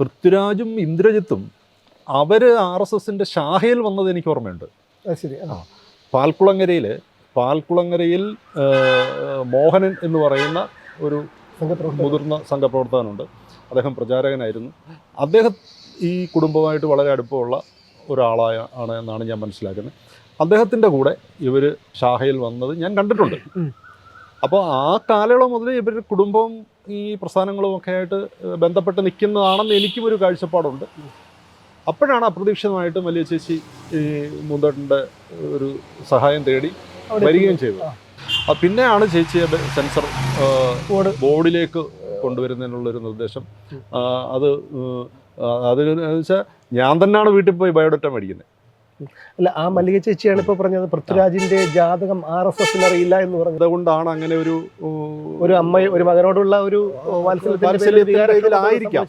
പൃഥ്വിരാജും ഇന്ദ്രജിത്തും അവർ R S എസിന്റെ ശാഖയിൽ വന്നത് എനിക്ക് ഓർമ്മയുണ്ട്. അത് ശരി. ആ. പാൽക്കുളങ്ങരയിൽ പാൽക്കുളങ്ങരയിൽ മോഹനൻ എന്ന് പറയുന്ന ഒരു. മുതിർന്ന സംഘപ്രവർത്തകനുണ്ട്. അദ്ദേഹം പ്രചാരകനായിരുന്നു. അദ്ദേഹം ഈ കുടുംബമായിട്ട് വളരെ അടുപ്പമുള്ള ഒരാളായ ആണ് എന്നാണ് ഞാൻ മനസ്സിലാക്കുന്നത്. അദ്ദേഹത്തിന്റെ കൂടെ ഇവർ ഷാഹയിൽ വന്നത് ഞാൻ കണ്ടിട്ടുണ്ട്. അപ്പോൾ ആ കാലയളവ് മുതൽ ഇവർ കുടുംബവും ഈ പ്രസ്ഥാനങ്ങളും ഒക്കെ ആയിട്ട് ബന്ധപ്പെട്ട് നിൽക്കുന്നതാണെന്ന് എനിക്കും ഒരു കാഴ്ചപ്പാടുണ്ട്. അപ്പോഴാണ് അപ്രതീക്ഷിതമായിട്ട് വലിയ ചേച്ചി ഈ മുന്തേട്ടന്റെ ഒരു സഹായം തേടി വരികയും ചെയ്തു ആ. ആ, പിന്നെയാണ് ചേച്ചിയെ സെൻസർ ബോർഡ്. ബോർഡിലേക്ക് കൊണ്ടുവരുന്നതിനുള്ളൊരു നിർദ്ദേശം. അത് അത് വെച്ചാൽ ഞാൻ തന്നെയാണ് വീട്ടിൽ പോയി ബയോഡേറ്റ മേടിക്കുന്നത്. അല്ല ആ മല്ലിക ചേച്ചിയാണ് ഇപ്പൊ പറഞ്ഞത് പൃഥ്വിരാജിന്റെ ജാതകം ആർ എസ് എസിന് അറിയില്ല എന്ന് പറഞ്ഞത് അതുകൊണ്ടാണ് അങ്ങനെ ഒരു ഒരു അമ്മ ഒരു മകനോടുള്ള ഒരു വാത്സല്യത്തിന്റെ പേരിൽ. സംഭവിച്ചതായിരിക്കാം.